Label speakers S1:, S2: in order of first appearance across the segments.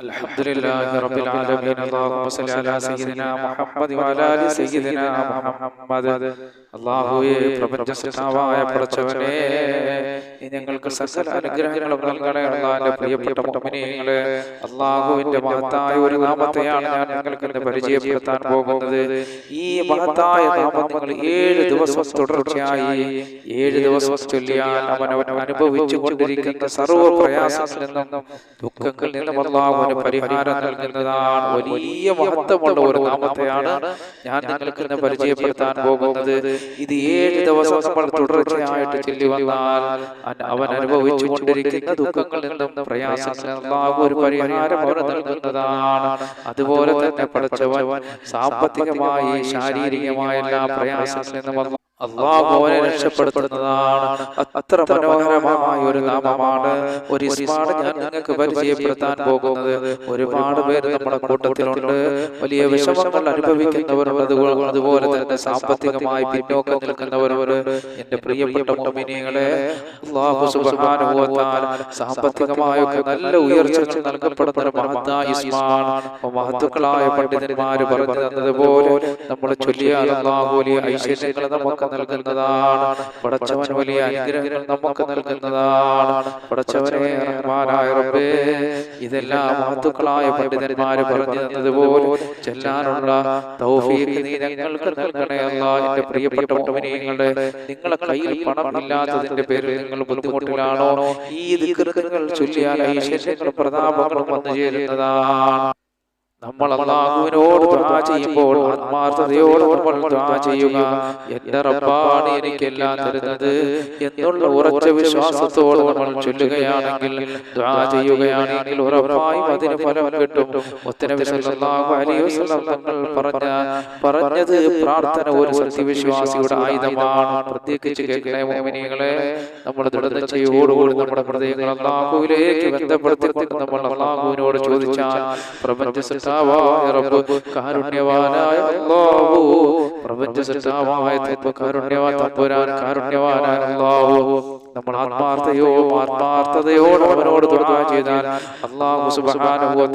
S1: الحمد لله رب العالمين اللهم صل على سيدنا محمد وعلى ال سيدنا محمد അള്ളാഹുവെ പ്രപഞ്ച സൃഷ്ടാവായ പടച്ചവനെ ഞങ്ങൾക്ക് സകല അനുഗ്രഹങ്ങളും നൽകണേ പ്രിയപ്പെട്ട മുഅ്മിനീങ്ങളെ. അള്ളാഹുവിന്റെ മഹത്തായ ഒരു നാമത്തെയാണ് ഞാൻ നിങ്ങൾക്ക് ഇന്ന് പരിചയപ്പെടുത്താൻ പോകുന്നത്. ഈ മഹത്തായ നാമം നിങ്ങൾ ഏഴ് ദിവസം തുടർച്ചയായി ഏഴ് ദിവസം ചൊല്ലിയാൽ അവൻ അനുഭവിച്ചു കൊണ്ടിരിക്കുന്ന സർവ പ്രയാസങ്ങളിൽ നിന്നും ദുഃഖങ്ങളിൽ നിന്നും അള്ളാഹുവിന് പരിഹാരം നൽകുന്നതാണ് വലിയ മഹത്വമുള്ള ഒരു നാമത്തെയാണ് ഞാൻ നിങ്ങൾക്ക് ഇന്ന് പരിചയപ്പെടുത്താൻ പോകുന്നത്. ഇത് ഏഴ് ദിവസം നമ്മൾ തുടർച്ചയായിട്ട് ചൊല്ലി വന്നാൽ അവൻ അനുഭവിച്ചു കൊണ്ടിരിക്കുന്ന ദുഃഖങ്ങളിൽ നിന്നും അള്ളാഹു ഒരു പരിഹാരം നൽകുന്നതാണ്. അതുപോലെ തന്നെ പഠിച്ചവൻ സാമ്പത്തികമായി ശാരീരികമായ എല്ലാ പ്രയാസങ്ങളിൽ നിന്നും അള്ളാഹു അവനെ രക്ഷപ്പെടുത്തുന്നതാണ്. അത്ര മനോഹരമായ ഒരു നാമമാണ് ഒരു ഇസ്മാണ് ഞാൻ നിങ്ങൾക്ക് പരിചയപ്പെടുത്താൻ പോകുന്നത്. ഒരുപാട് പേര് നമ്മുടെ കൂട്ടത്തിലുണ്ട്. വലിയ വിഷമങ്ങൾ അനുഭവിക്കുന്നവർ അതുപോലെ- തന്നെ സാമ്പത്തികമായി പിന്നോക്കം നിൽക്കുന്നവർ എന്റെ പ്രിയപ്പെട്ട മോമിനികളെ അള്ളാഹു തആല സാമ്പത്തികമായൊക്കെ നല്ല ഉയർച്ചകൾ നൽകപ്പെടുന്ന ഒരു മഹത്തായ ഇസ്മാണ് മഹത്തുക്കളായ പണ്ഡിതന്മാര് പറഞ്ഞു തന്നതുപോലെ നമ്മൾ ചൊല്ലിയാൽ അള്ളാഹു വലിയ ഐശ്വര്യങ്ങൾ നമുക്ക് നൽകുന്നതാണ്. പടച്ചവൻ വലിയ അനുഗ്രഹങ്ങൾ നമുക്ക് നൽകുന്നതാണ്. പടച്ചവനെ റഹ്മാനായ ഇതെല്ലാം മഹത്തുക്കളായ പണ്ഡിതന്മാര് പറഞ്ഞു തന്നതുപോലെ ചെല്ലാനുള്ള തൗഫീഖ് നൽകണേ നിങ്ങളെ കയ്യിൽ പണം പേരിൽ നിങ്ങൾ ബുദ്ധിമുട്ടിലാണോ? ഈ ദിക്റുകൾ ചൊല്ലിയാൽ ഐശ്വര്യങ്ങളും പ്രതാപങ്ങളും വന്നു ചേരുന്നതാണ്. നമ്മൾ അള്ളാഹുവിനോട് ദുആ ചെയ്യുമ്പോൾ ആത്മാർത്ഥതയോടെ നമ്മൾ ദുആ ചെയ്യുക. എന്റെ റബ്ബാണ് എനിക്കെല്ലാം തരുന്നത്? എന്നുള്ള ഉറച്ച വിശ്വാസത്തോടെ നമ്മൾ ചൊല്ലുകയാണെങ്കിൽ ദുആ ചെയ്യുകയാണെങ്കിൽ ഉറപ്പായും അതിന് ഫലം കിട്ടും. മുത്തനബി സല്ലല്ലാഹു അലൈഹി വസല്ലം തങ്ങൾ പറഞ്ഞ പറഞ്ഞത് പ്രാർത്ഥന ഒരു സത്യവിശ്വാസിയുടെ ആയുധമാണ്. പ്രത്യേകിച്ച് കേൾക്കണേ മോമിനികളെ നമ്മൾ ദൃഢതയോടുകൂടി നമ്മുടെ ഹൃദയങ്ങൾ അള്ളാഹുവിലേക്ക് ബന്ധപ്പെടുത്തിക്കൊണ്ട് നമ്മൾ അള്ളാഹുവിനോട് ചോദിച്ചാൽ പ്രപഞ്ച സൃഷ്ടാവായ റബ്ബ് കാരുണ്യവാനായ അല്ലാഹു പ്രപഞ്ച സൃഷ്ടാവായ തമ്പ് കാരുണ്യവാൻ തമ്പുരാൻ കാരുണ്യവാനായ അല്ലാഹു നമ്മൾ ആത്മാർത്ഥയോ ആത്മാർത്ഥതയോടെ അവനോട് ദുആ ചെയ്താൽ അള്ളാഹു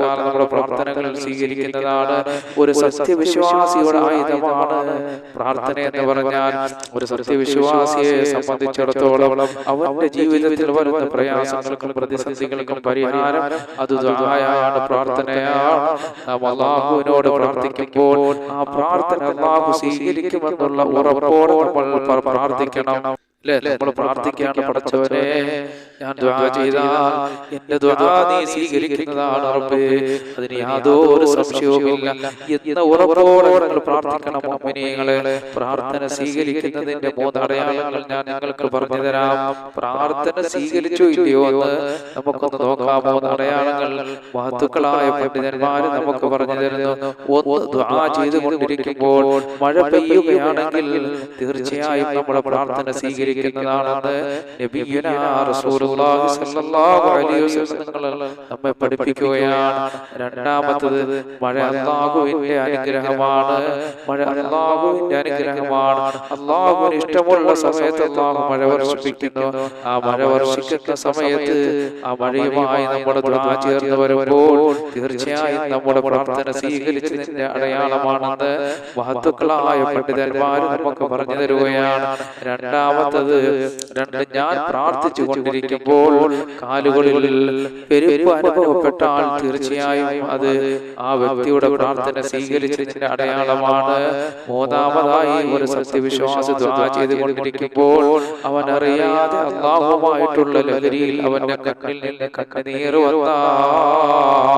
S1: തആല നമ്മുടെ പ്രാർത്ഥനകൾ സ്വീകരിക്കുന്നതാണ് ഒരു സത്യവിശ്വാസിയുടെ ആയുധമാണ് പ്രാർത്ഥന എന്ന് പറഞ്ഞാൽ ഒരു സത്യവിശ്വാസിയെ സംബന്ധിച്ചിടത്തോളം അവന്റെ ജീവിതത്തിൽ വരുന്ന പ്രയാസങ്ങൾക്കും പ്രതിസന്ധികൾക്കും പരിഹാരം അത് ദുആയാണ് പ്രാർത്ഥനയാണ്. നാം അള്ളാഹുവിനോട് പ്രാർത്ഥിക്കുമ്പോൾ ആ പ്രാർത്ഥന അള്ളാഹു സ്വീകരിക്കുമെന്നുള്ള ഉറപ്പോടെ നമ്മൾ പ്രാർത്ഥിക്കണം. അല്ലേ നമ്മൾ പ്രാർത്ഥിക്കാണ് പഠിച്ചവനെ. ഞാൻ ചെയ്താൽ എന്റെ നീ സ്വീകരിക്കുന്നതാണ് റബ്ബേ. അതിന് യാതൊരു സംശയവുമില്ല. എന്ന ഉറപ്പോടെ നമ്മൾ പ്രാർത്ഥിക്കണം മുഅ്മിനീങ്ങളെ പ്രാർത്ഥന സ്വീകരിക്കുന്നതിന്റെ മൂന്നടയാളങ്ങൾ ഞാൻ നിങ്ങൾക്ക് പറഞ്ഞു തരാം. പ്രാർത്ഥന സ്വീകരിച്ചു ഇല്ലയോ എന്ന് നമുക്കൊന്ന് നോക്കാം. മൂന്നടയാളങ്ങൾ മഹത്തുക്കളായ പണ്ഡിതന്മാര് നമുക്ക് പറഞ്ഞു തരുന്നു. ഒന്ന് ദുആ ചെയ്തുകൊണ്ടിരിക്കുമ്പോൾ മഴ പെയ്യുകയാണെങ്കിൽ തീർച്ചയായും നമ്മുടെ പ്രാർത്ഥന സ്വീകരിക്കുന്നതാണെന്ന് നമ്മെ പഠിപ്പിക്കുകയാണ്. രണ്ടാമത്തത് മഴ അള്ളാഹുവിന്റെ അനുഗ്രഹമാണ്. മഴ അള്ളാഹുവിന്റെ അനുഗ്രഹമാണ്. അള്ളാഹുവിന് ഇഷ്ടമുള്ള സമയത്ത് അള്ളാഹു മഴ വർഷിപ്പിക്കുന്നു. ആ മഴ വർഷിക്കുന്ന സമയത്ത് ആ മഴയുമായി നമ്മുടെ ദുആ ചേർന്ന് വരുമ്പോൾ തീർച്ചയായും നമ്മുടെ പ്രാർത്ഥന സ്വീകരിച്ചതിന്റെ അടയാളമാണെന്ന് മഹത്തുക്കളായ പണ്ഡിതന്മാർ നമുക്ക് പറഞ്ഞു തരുകയാണ്. രണ്ടാമത്തത് രണ്ട് ഞാൻ പ്രാർത്ഥിച്ചു കൊണ്ടിരിക്കുമ്പോൾ കാലുകളിൽ പെരുപ്പ് അനുഭവപ്പെട്ടാൽ തീർച്ചയായും അത് ആ വ്യക്തിയുടെ പ്രാർത്ഥന സ്വീകരിച്ചതിന്റെ അടയാളമാണ്. മൂന്നാമതായി ഒരു സത്യവിശ്വാസി ചെയ്തുകൊണ്ടിരിക്കുമ്പോൾ അവൻ അറിയാതെ അള്ളാഹുമായിട്ടുള്ള ലഹരിയിൽ അവന്റെ കണ്ണിൽ നിന്ന് കണ്ണുനീർ വന്നാൽ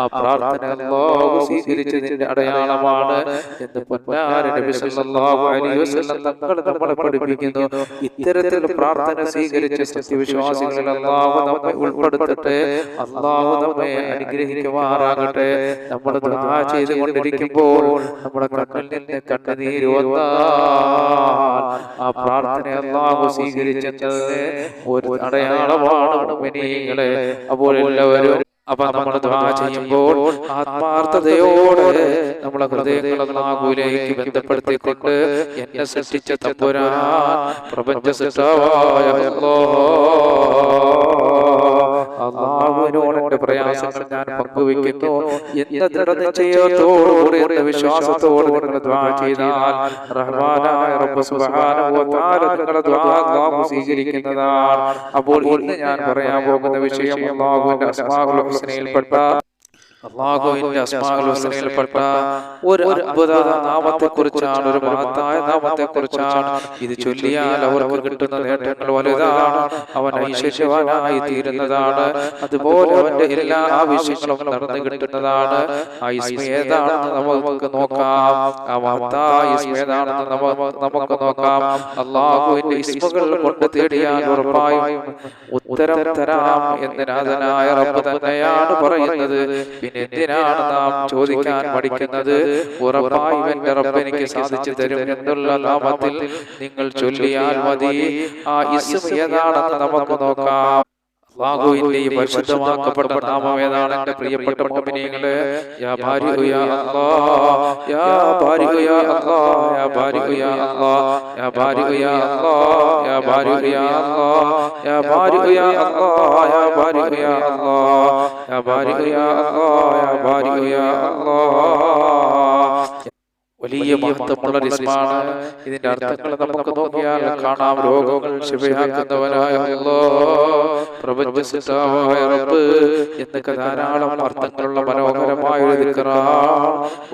S1: ആ പ്രാർത്ഥന അല്ലാഹു സ്വീകരിച്ചതിന്റെ അടയാളമാണ് എന്ന് പൊന്നാര നബി സല്ലല്ലാഹു അലൈഹി വസല്ലം തങ്ങൾ നമ്മളെ പഠിപ്പിക്കുന്നു. ഇത്തരത്തിൽ പ്രാർത്ഥന സ്വീകരിച്ച സത്യവിശ്വാസികളിൽ അല്ലാഹു നമ്മെ ഉൾപ്പെടുത്തട്ടെ. അല്ലാഹു നമ്മെ അനുഗ്രഹിക്കുമാറാകട്ടെ. നമ്മൾ ദുആ ചെയ്തുകൊണ്ടിരിക്കുമ്പോൾ നമ്മുടെ കണ്ണിൽ നിന്ന് കണ്ണുനീര് വന്നാൽ ആ പ്രാർത്ഥന അല്ലാഹു സ്വീകരിച്ചത് ഒരു അടയാളമാണ് അപ്പോൾ എല്ലാവരും അപ്പൊ നമ്മൾ ദ്വാ ചെയ്യുമ്പോൾ ആത്മാർത്ഥതയോടെ നമ്മളെ ഹൃദയങ്ങൾ അല്ലാഹുവിലേക്ക് ബന്ധപ്പെടുത്തിക്കൊണ്ട് എന്നെ സൃഷ്ടിച്ച തമ്പുരാൻ പ്രപഞ്ച സൃഷ്ടാവായ അള്ളാഹുവിനോട് എന്റെ പ്രയാസങ്ങൾ ഞാൻ പങ്കുവെക്കുന്നു. എന്ന ദൃഢനിശ്ചയത്തോടുകൂടി എന്ന വിശ്വാസത്തോട് നിങ്ങൾ ദ്വാ ചെയ്താൽ റഹ്മാനായ റബ്ബ് സുബ്ഹാനഹു വ തആല നിങ്ങളുടെ ദ്വാ അല്ലാഹു സ്വീകരിക്കുന്നതാണ് അപ്പോൾ ഇന്ന് ഞാൻ പറയാൻ പോകുന്ന വിഷയം അള്ളാഹുവിന്റെ അസ്മാഉൽ ഹുസ്നയിൽപ്പെട്ട അള്ളാഹുവിന്റെ അസ്മാഉൽ ഒരു അത്ഭുത നാമത്തെ ഒരു മഹത്തായ ഇത് ചൊല്ലിയാൽ അവർക്ക് കിട്ടുന്ന നേട്ടങ്ങൾ വലുതാണ്. അവൻ ഐശ്വര്യവാനായി തീരുന്നതാണ്. അതുപോലെ അവന്റെ എല്ലാ ആവശ്യങ്ങളും നടന്നു കിട്ടുന്നതാണ്. ആ ഇസ്മ ഏതാണെന്ന് നമുക്ക് നോക്കാം. ആ മഹത്തായ ഇസ്മ ഏതാണെന്ന് നമുക്ക് നോക്കാം. അള്ളാഹുവിന്റെ ഇസ്മകൾ കൊണ്ട് തേടിയാൽ ഉറപ്പായും ഉത്തരം തരാം എന്ന് നാഥനായ റബ്ബ് തന്നെയാണ് പറയുന്നത്. പിന്നെ എന്തിനാണ് നാം ചോദിക്കാൻ പഠിക്കുന്നത് ഉറപ്പായും എന്റെ റബ്ബ് എനിക്ക് സാധിച്ചു തരും എന്നുള്ള നാമത്തിൽ നിങ്ങൾ ചൊല്ലിയാൽ മതി. ആ ഇസ്മ ഏതാണെന്ന് നമുക്ക് നോക്കാം. അള്ളാഹുവിന്റെ ഈ പരിശുദ്ധമാക്കപ്പെട്ട നാമം ഏതാണ് എന്റെ പ്രിയപ്പെട്ട മോമിനികൾ യാ ബാരിഹു യാ അല്ലാഹ് യാ ബാരിഹു യാ അല്ലാഹ് യാ ബാരിഹു യാ അല്ലാഹ് യാ ബാരിഹു യാ അല്ലാഹ് യാ ബാരിഹു യാ അല്ലാഹ് യാ ബാരിഹു യാ അല്ലാഹ് യാ ബാരിഹു യാ അല്ലാഹ് യാ ബാരിഹു യാ അല്ലാഹ് യാ ബാരിഹു യാ അല്ലാഹ് വലിയ മഹത്വമുള്ള റിസ്മാണ് ഇതിന്റെ അർത്ഥങ്ങൾ നമുക്ക് നോക്കിയാൽ കാണാം. രോഗങ്ങൾ ശിവയാക്കുന്നവനായ പ്രപഞ്ചസിതാവായ റബ്ബ് എന്നൊക്കെ ധാരാളം അർത്ഥങ്ങളുള്ള മനോഹരമായ ഒരു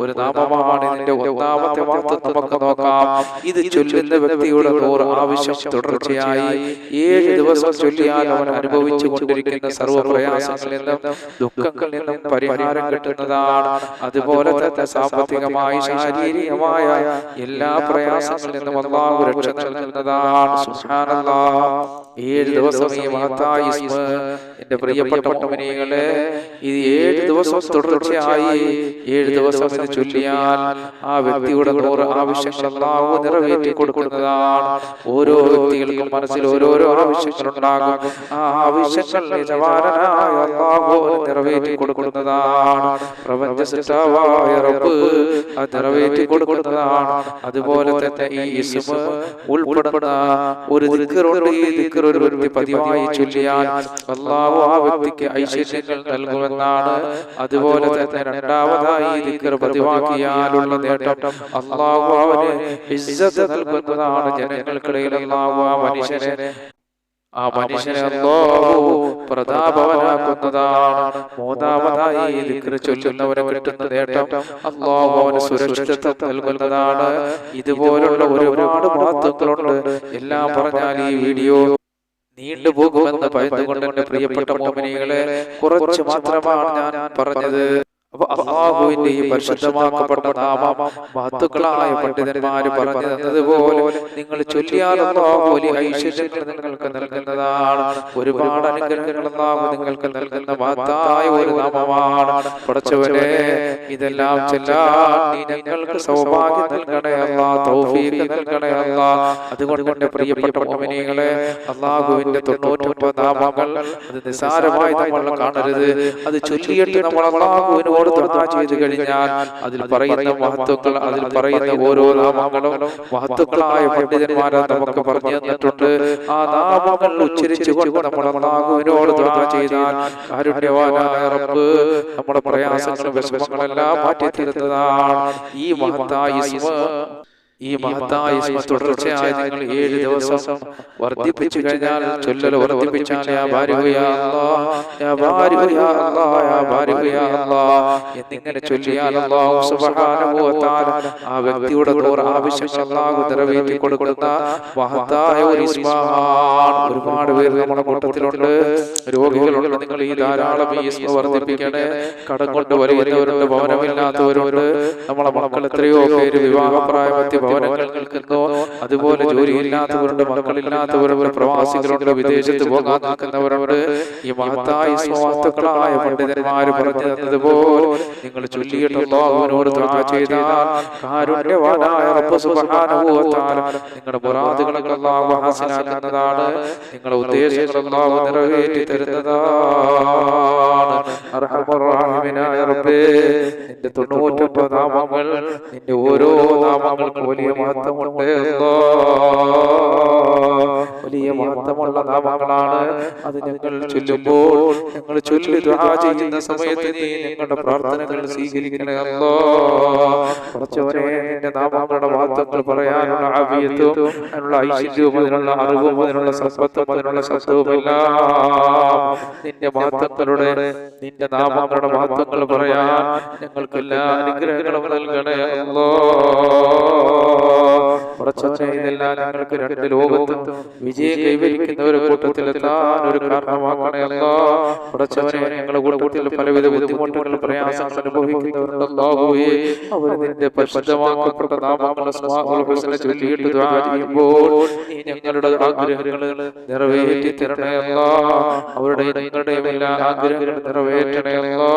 S1: ഒരു നാമമാണ് ഇതിന്റെ ഒന്നാമത്തെ മഹത്വം നമുക്ക് നോക്കാം. ഇത് ചൊല്ലുന്ന വ്യക്തിയുടെ നൂറ് ആവശ്യം തുടർച്ചയായി ഏഴ് ദിവസം ചൊല്ലിയാൽ അവൻ അനുഭവിച്ചു കൊണ്ടിരിക്കുന്ന സർവ പ്രയാസങ്ങളിൽ നിന്നും ദുഃഖങ്ങളിൽ നിന്നും പരിഹാരം കിട്ടുന്നതാണ്. അതുപോലെ തന്നെ സാമ്പത്തികമായി ശാരീരികമായ എല്ലാ പ്രയാസങ്ങളിൽ നിന്നും അള്ളാഹു രക്ഷ നൽകുന്നതാണ്. ഏഴ് ദിവസം ഈ മഹത്തായ എന്റെ പ്രിയപ്പെട്ട മോമിനികളെ ഇത് ഏഴ് ദിവസം തുടർച്ചയായി ഏഴ് ദിവസം ഇത് ചൊല്ലിയാൽ ആ വ്യക്തിയുടെ നൂറ് ആവശ്യങ്ങൾ അള്ളാഹു നിറവേറ്റി കൊടുക്കുന്നതാണ്. ഓരോ വ്യക്തികൾക്കും മനസ്സിൽ ഓരോരോ ആവശ്യങ്ങളുണ്ടാകും ആ ആവശ്യങ്ങൾ അള്ളാഹു നിറവേറ്റി കൊടുക്കുന്നതാണ്. പ്രപഞ്ച റബ്ബ് അത് നിറവേറ്റി കൊടുക്കുന്നതാണ്. അതുപോലെ തന്നെ ഈ ഇസ്മ ഉൾപ്പെടുന്ന ഒരു ദിക്റുണ്ട് ഈ ഒരു വ്യക്തി പതിവായി ചൊല്ലിയാൽ അള്ളാഹു ആ വ്യക്തിക്ക് ഐശ്വര്യങ്ങൾ നൽകുമെന്നാണ്. അതുപോലെ തന്നെ രണ്ടാമതായി ഈ ദിക്ർ പതിവാക്കിയാലുള്ള നേട്ടം അള്ളാഹു അവന് ഇസ്സത്ത് നൽകുന്നതാണ്. ജനങ്ങൾക്കിടയിൽ അള്ളാഹു ആ മനുഷ്യനെ ആ മനുഷ്യനെ പ്രതാപവനാക്കുന്നതാണ്. മൂന്നാമതായി ചൊല്ലുന്നവരെ കിട്ടുന്ന നേട്ടം അവന് സുരക്ഷിതത്വം നൽകുന്നതാണ്. ഇതുപോലുള്ള ഒരുപാട് മഹത്വങ്ങളുണ്ട് എല്ലാം പറഞ്ഞാൽ ഈ വീഡിയോ നീണ്ടുപോകുമെന്ന് പറയുന്നത് എന്റെ പ്രിയപ്പെട്ട മോമിനികളെ കുറച്ച് മാത്രമാണ് ഞാൻ പറഞ്ഞത്. അപ്പൊ അള്ളാഹുവിന്റെ ഈ പരിശുദ്ധമാക്കപ്പെട്ട നാമം മഹത്തുക്കളായ പണ്ഡിതന്മാര് പറഞ്ഞു തന്നതുപോലെ നിങ്ങൾ ചൊല്ലിയാൽ അള്ളാഹു വലിയ ഐശ്വര്യങ്ങൾ നിങ്ങൾക്ക് നൽകുന്നതാണ്. ഒരുപാട് അനുഗ്രഹങ്ങൾ അള്ളാഹു നിങ്ങൾക്ക് നൽകുന്ന മഹത്തായ ഒരു നാമമാണ്. പഠിച്ചവരെ ഇതെല്ലാം ചെല്ലാൻ നീ ഞങ്ങൾക്ക് സൗഭാഗ്യം നൽകണേ അല്ലാ തൗഫീഖ് നൽകണേ അല്ലാ അതുകൊണ്ട് എന്റെ പ്രിയപ്പെട്ട മോമിനികളെ അള്ളാഹുവിന്റെ തൊണ്ണൂറ്റൊമ്പത് നാമങ്ങൾ അത് നിസാരമായി നമ്മൾ കാണരുത്. അത് ചൊല്ലിയിട്ട് നമ്മൾ അള്ളാഹുവിനോട് ദുആ ചെയ്തു കഴിഞ്ഞാൽ അതിൽ പറയുന്ന മഹത്വങ്ങൾ അതിൽ പറയുന്ന ഓരോ നാമങ്ങളും മഹത്വങ്ങളായ പണ്ഡിതന്മാരെ നമുക്ക് പറഞ്ഞു തന്നിട്ടുണ്ട്. ആ നാമങ്ങൾ ഉച്ചരിച്ചുകൊണ്ട് നമ്മൾ അള്ളാഹുവിനോട് ദുആ ചെയ്താൽ കാരുണ്യവാനായ റബ്ബ് നമ്മുടെ പ്രയാസങ്ങളും വിഷമങ്ങളെല്ലാം മാറ്റി തരുന്നതാണ് ഈ മഹത്തായ ഈ മഹത്തായ തുടർച്ചയായി നിങ്ങൾ ഏഴ് ദിവസം വർദ്ധിപ്പിച്ചു കഴിഞ്ഞാൽ ചൊല്ലൽ വർദ്ധിപ്പിച്ചാൽ എന്നിങ്ങനെ ചൊല്ലിയാൽ ആ വ്യക്തിയുടെ ആവശ്യങ്ങളാകും നിറവേറ്റി കൊടുക്കുന്ന മഹത്തായ ഒരു ഒരുപാട് പേര് നമ്മുടെ കൂട്ടത്തിലുണ്ട്. രോഗികളുണ്ട്. നിങ്ങൾ ഈ ധാരാളം ഈ വർദ്ധിപ്പിക്കണേ. കടം കൊണ്ട് വരുന്നവരുണ്ട്. ഭവനമില്ലാത്തവരുണ്ട്. നമ്മളെ മക്കൾ എത്രയോ പേര് വിവാഹപ്രായമെത്തി ഭവനങ്ങൾ നിൽക്കുന്നോ അതുപോലെ ജോലിയില്ലാത്തവരുണ്ട് മക്കളില്ലാത്തവരുണ്ട് പ്രവാസികളുണ്ട് വിദേശത്ത് പോകാൻ നിൽക്കുന്നവരുണ്ട് ഈ മഹത്തായ സ്വാസ്തുക്കളായ പണ്ഡിതന്മാർ പറഞ്ഞു തന്നതുപോലെ നിങ്ങൾ ചൊല്ലിയിട്ടുള്ളവനോട് ചെയ്താൽ കാരുണ്യവാനായ നിങ്ങളുടെ പുറാതുകളെല്ലാം ഹാസനാക്കുന്നതാണ് നിങ്ങളുടെ ഉദ്ദേശങ്ങളെല്ലാം നിറവേറ്റി തരുന്നതാണ് നിന്റെ തൊണ്ണൂറ്റൊമ്പത് നാമങ്ങൾ നിന്റെ ഓരോ നാമങ്ങൾ വലിയ മഹത്വമുണ്ട് വലിയ മഹത്വമുള്ള നാമങ്ങളാണ് അത് ഞങ്ങൾ ചൊല്ലുമ്പോൾ ഞങ്ങൾ ചൊല്ലി ചെയ്യുന്ന സമയത്ത് നീ ഞങ്ങളുടെ പ്രാർത്ഥനകൾ സ്വീകരിക്കണമല്ലോ. കുറച്ചവരെ നിന്റെ നാമങ്ങളുടെ മഹത്വങ്ങൾ പറയാനുള്ള ആവിയത്തും അതിനുള്ള ഐശ്വര്യവും അതിനുള്ള അറിവും അതിനുള്ള സമ്പത്തും അതിനുള്ള ശബ്ദവുമെല്ലാം നിന്റെ മഹത്വങ്ങളുടെ നിന്റെ നാമങ്ങളുടെ മഹത്വങ്ങൾ പറയാൻ ഞങ്ങൾക്ക് എല്ലാ അനുഗ്രഹങ്ങളും നൽകണേ അല്ലോ കുറച്ചവരെ ഇതെല്ലാം ഞങ്ങൾക്ക് രണ്ട് ലോകത്തും വിജയം കൈവരിക്കുന്ന ഒരു കൂട്ടത്തിൽ എത്താൻ ഒരു കാരണമാക്കണേ അല്ലോ. കുറച്ചവരെ ഞങ്ങളുടെ കൂട്ടത്തിൽ പലവിധ ബുദ്ധിമുട്ടുകൾ പ്രയാസങ്ങൾ അനുഭവിക്കുന്നവരുണ്ടാകുകയെ അവർ നിന്റെ പരിശുദ്ധമാക്കപ്പെട്ട നാമങ്ങളെ സ്മാഹുൽ ഹുസ്ന ചൊല്ലിയിട്ട് ചെയ്യുമ്പോൾ ഞങ്ങളുടെ ആഗ്രഹങ്ങൾ നിറവേറ്റി തരണേ അല്ലാ. അവരുടെ ഞങ്ങളുടെയും എല്ലാ ആഗ്രഹങ്ങളും നിറവേറ്റണേ അല്ലാ.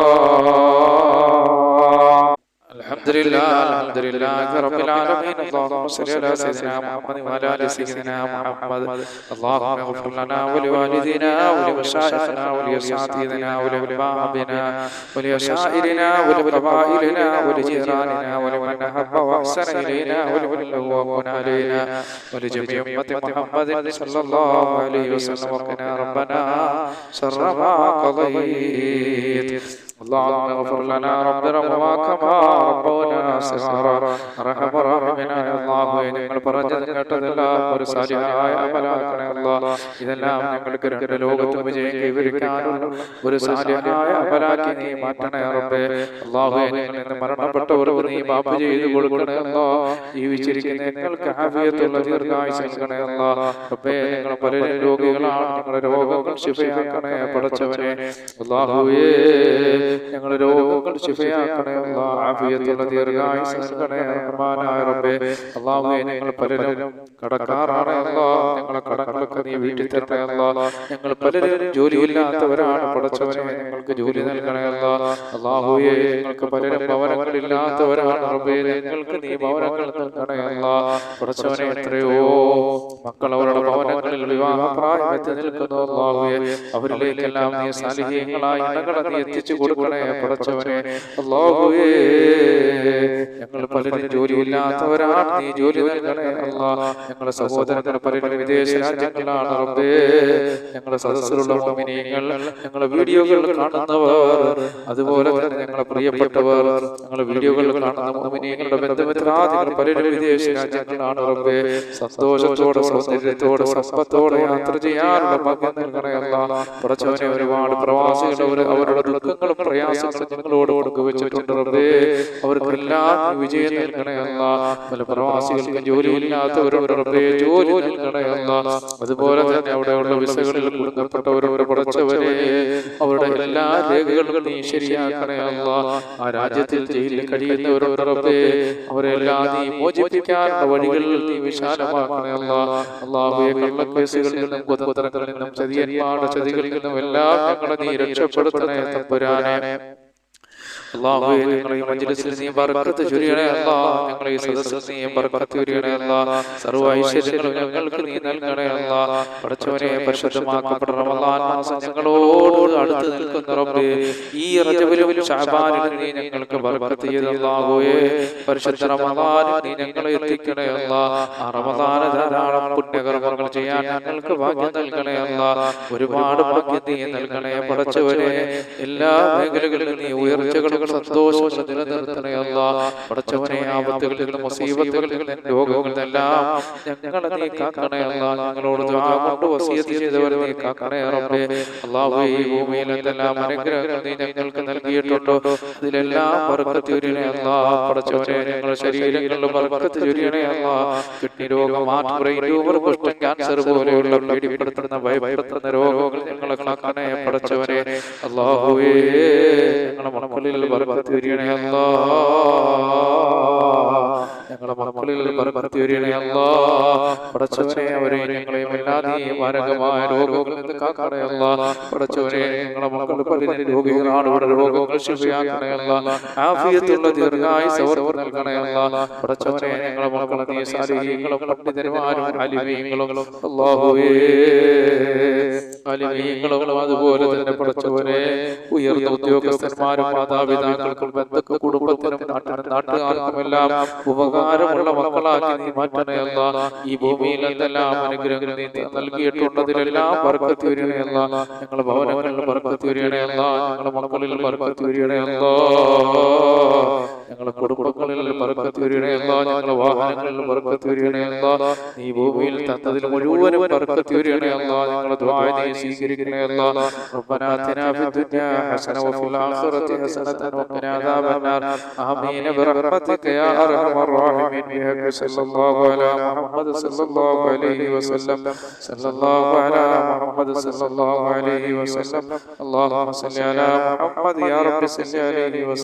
S1: الحمد لله الحمد لله رب العالمين اللهم صل على سيدنا محمد وعلى ال سيدنا محمد اللهم اغفر لنا ولوالدينا ولمشايخنا ولاساتذتنا ولابائنا ولاشائرنا ولقبائلنا ولجيراننا ولمن احب واحسن الينا ولمن لومنا علينا ولجميع امه محمد صلى الله عليه وسلم وقنا ربنا شر ما قضيت اللهم اغفر لنا رب رحمنا كما ربنا صغارا رحم رحمنا يا الله ഞങ്ങൾ പറഞ്ഞത് കേട്ടതെല്ലാം ഒരു സാലിഹായ അമലാക്കണേ അല്ലാ ഇതെല്ലാം ഞങ്ങൾക്ക് രണ്ട് ലോകത്തും വിജയം കൈവരിക്കാനുള്ള ഒരു സാലിഹായ അമലാക്കി നീ മാറ്റണേ റബ്ബേ അല്ലാഹു ഞങ്ങളിൽ നിന്ന് മരണപ്പെട്ടവർക്ക് നീ മാപ്പ് ചെയ്തു കൊടുക്കണേ അല്ലാ ജീവിച്ചിരിക്കുന്ന ഞങ്ങൾക്ക് ആഫിയത്തുള്ള ദീർഘായുസ് നൽകണേ അല്ലാ റബ്ബേ ഞങ്ങൾ പലരും രോഗികളാണ് ഞങ്ങളുടെ രോഗങ്ങൾ ശിഫയാക്കണേ പടച്ചവനെ അല്ലാഹുവേ ഞങ്ങളുടെ രോഗങ്ങൾ ശിഫയാക്കണേ. ആഫിയത്തുള്ള ദീർഘായുസ് നൽകണേ റഹ്മാനായ റബ്ബേ. അല്ലാഹുവേ ഞങ്ങൾ പലരും കടക്കാറാണ് അല്ലാ ഞങ്ങളെ കടങ്ങളൊക്കെ നീ വീട്ടിൽ തരണേ അല്ലാ ഞങ്ങൾ പലരും ജോലിയില്ലാത്തവരാണ് പടച്ചവനെ ഞങ്ങൾക്ക് ജോലി നൽകണേ അല്ലാ അല്ലാഹുവേ ഞങ്ങൾക്ക് പലരും ഭവനങ്ങളില്ലാത്തവരാണ് റബ്ബേ ഞങ്ങൾക്ക് നീ ഭവനങ്ങൾ നൽകണേ അല്ലാ പടച്ചവനെ എത്രയോ മക്കൾ അവരുടെ ഭവനങ്ങളിൽ വിവാഹ പ്രായമെത്തി നിൽക്കുന്നു അല്ലാഹുവേ അവരിലേക്കെല്ലാം നീ സാലിഹ്യങ്ങളായി ഇണകളെ നീ എത്തിച്ചു കൊടുക്കണേ പടച്ചവനെ അല്ലാഹുവേ ഞങ്ങൾ പലരും ജോലിയില്ലാത്തവരാണ് നീ ജോലി നൽകണേ അല്ലാ ഞങ്ങളുടെ സഹോദരങ്ങൾ പലരും വിദേശ രാജ്യങ്ങളാണ് റബ്ബേ. ഞങ്ങളുടെ സദസ്സിലുള്ള മോമിനിയങ്ങൾ ഞങ്ങളുടെ വീഡിയോകൾ കാണുന്നവർ അതുപോലെ തന്നെ ഞങ്ങളെ പ്രിയപ്പെട്ടവർ ഞങ്ങളുടെ വീഡിയോകൾ കാണുന്ന മോമിനിയങ്ങളുടെ ബന്ധുമിത്രാദികൾ പലരും വിദേശ രാജ്യങ്ങളാണ് റബ്ബേ. സന്തോഷത്തോടെ സൗന്ദര്യത്തോടെ സമ്പത്തോടെ യാത്ര ചെയ്യാനുള്ള ഭാഗ്യം നൽകണേ അല്ല പടച്ചവനെ ഒരുപാട് പ്രവാസികൾ അവരുടെ ദുഃഖങ്ങളും ഞങ്ങളോട് പങ്കുവെച്ചിട്ടുണ്ട് റബ്ബേ. അവർക്കെല്ലാം വിജയം പല പ്രവാസികൾക്ക് റബ്ബേ ജോലി അതുപോലെ തന്നെ അവിടെയുള്ള വിസകളിൽ കുടുങ്ങപ്പെട്ടവരോട് പടച്ചവരെ അവരുടെ എല്ലാ രേഖകളും നീ ശരിയാക്കണേ അല്ലാ. ആ രാജ്യത്തിൽ ജയിലിൽ കഴിയുന്നവരോട് റബ്ബേ അവരെല്ലാം നീ മോചിപ്പിക്കാനുള്ള വഴികൾ നീ വിശാലമാക്കണേ അല്ലാ. അള്ളാഹുവെ കള്ളക്കേസുകളിൽ നിന്നും നിന്നും ചതിയന്മാരുടെ ചതികളിൽ നിന്നും എല്ലാം ഞങ്ങളെ നീ രക്ഷപ്പെടുത്തണേ തമ്പുരാനെ. ആണ് ഞങ്ങളെ ഈ മജ്ലിസിൽ നീ ബർക്കത്ത് ചൊരിയണേ അല്ലാ ഞങ്ങളെ ഈ സദസ്സിൽ നീ ബർക്കത്ത് ചൊരിയണേ അല്ലാ സർവ ഐശ്വര്യങ്ങളും ഞങ്ങൾക്ക് നീ നൽകണേ അല്ലാ പടച്ചവനെ പരിശുദ്ധമാക്കപ്പെട്ട റമദാൻ മാസം ഞങ്ങളോട് അടുത്ത് നിൽക്കുന്ന റബ്ബേ. ഈ റജബിലും ശഅബാനിലും നീ ഞങ്ങൾക്ക് ബർക്കത്ത് ചെയ്ത അല്ലാഹുവേ പരിശുദ്ധ റമദാനിൽ നീ ഞങ്ങളെ എത്തിക്കണേ അല്ലാ ആ റമദാന ധാരാളം പുണ്യകർമ്മങ്ങൾ ചെയ്യാൻ ഞങ്ങൾക്ക് ഭാഗ്യം നൽകണേ അല്ലാ ഒരുപാട് ഭാഗ്യം നീ നൽകണേ പടച്ചവനെ എല്ലാ മേഖലകളിലും നീ ഉയർച്ചകളും സന്തോഷങ്ങളും ഞങ്ങളെ നീ ഞങ്ങളോട് കൊണ്ട് വസിയത്ത് ചെയ്തവരെ നീ ഈ ഭൂമിയിലെല്ലാം അനുഗ്രഹങ്ങൾ നീ ഞങ്ങൾക്ക് നൽകിയിട്ടുണ്ടോ. ഞങ്ങളുടെ കിഡ്നി രോഗം കുഷ്ഠം ക്യാൻസർ പോലെയുള്ള പേടിപ്പെടുത്തുന്ന ഭയപ്പെടുത്തുന്ന രോഗങ്ങൾ ഞങ്ങളെ കാക്കണേ അല്ലാഹുവേ ഞങ്ങളുടെ മക്കളിൽ ബർക്കത്ത് ചൊരിയണേ അല്ലാ. ഞങ്ങളുടെ മക്കളിൽ ബർക്കത്ത് ചൊരിയണേ അല്ലാ. പടച്ചവനെ അവരെ ഞങ്ങളെയും എല്ലാ നീ മാരകമായ രോഗങ്ങളിൽ നിന്ന് കാക്കണേ അല്ലാ പടച്ചവനെ ഞങ്ങളുടെ മക്കൾ പലരും രോഗികളാണ് ഇവിടെ രോഗങ്ങൾ ആഫിയത്തുള്ള ദീർഘായുസ് അവർക്ക് പടച്ചവനെ ഞങ്ങളുടെ മക്കളെ നീ സാലിഹീങ്ങളും പണ്ഡിതന്മാരും അലിമീങ്ങളും അല്ലാഹുവേ. അലിമീങ്ങളും അതുപോലെ തന്നെ പഠിച്ചവരെ ഉയർന്ന ഉദ്യോഗസ്ഥന്മാരും മാതാപിതാക്കൾക്കും ബന്ധുക്കൾ കുടുംബത്തിനും നാട്ടുകാർക്കും എല്ലാം നാട്ടുകാർക്കുമെല്ലാം ഉപകാരമുള്ള മക്കളാക്കി നീ മാറ്റണേ അല്ല. ഈ ഭൂമിയിൽ എന്തെല്ലാം അനുഗ്രഹങ്ങൾ നീ നൽകിയിട്ടുള്ളതിലെല്ലാം പറക്കത്തി വരികണേ ഞങ്ങൾ ഞങ്ങളുടെ ഭവനങ്ങളിൽ പറക്കത്തി വരികണേ അല്ല. ഞങ്ങളുടെ മക്കളിൽ പറക്കത്തി വരികണേ അല്ല. നീ ഭൂമിയിൽ തന്നതിൽ മുഴുവനും ബർക്കത്ത് വരികണേ അല്ല ഞങ്ങളുടെ ദുആ നീ സ്വീകരിക്കണേ അല്ല ربنا آتنا في الدنيا حسنة وفي الآخرة حسنة وقنا عذاب النار آمين برحمتك يا أرحم الراحمين بحق صلى الله على محمد صلى الله عليه وسلم صلى الله على محمد صلى الله عليه وسلم اللهم صل على محمد يا رب صل عليه وسلم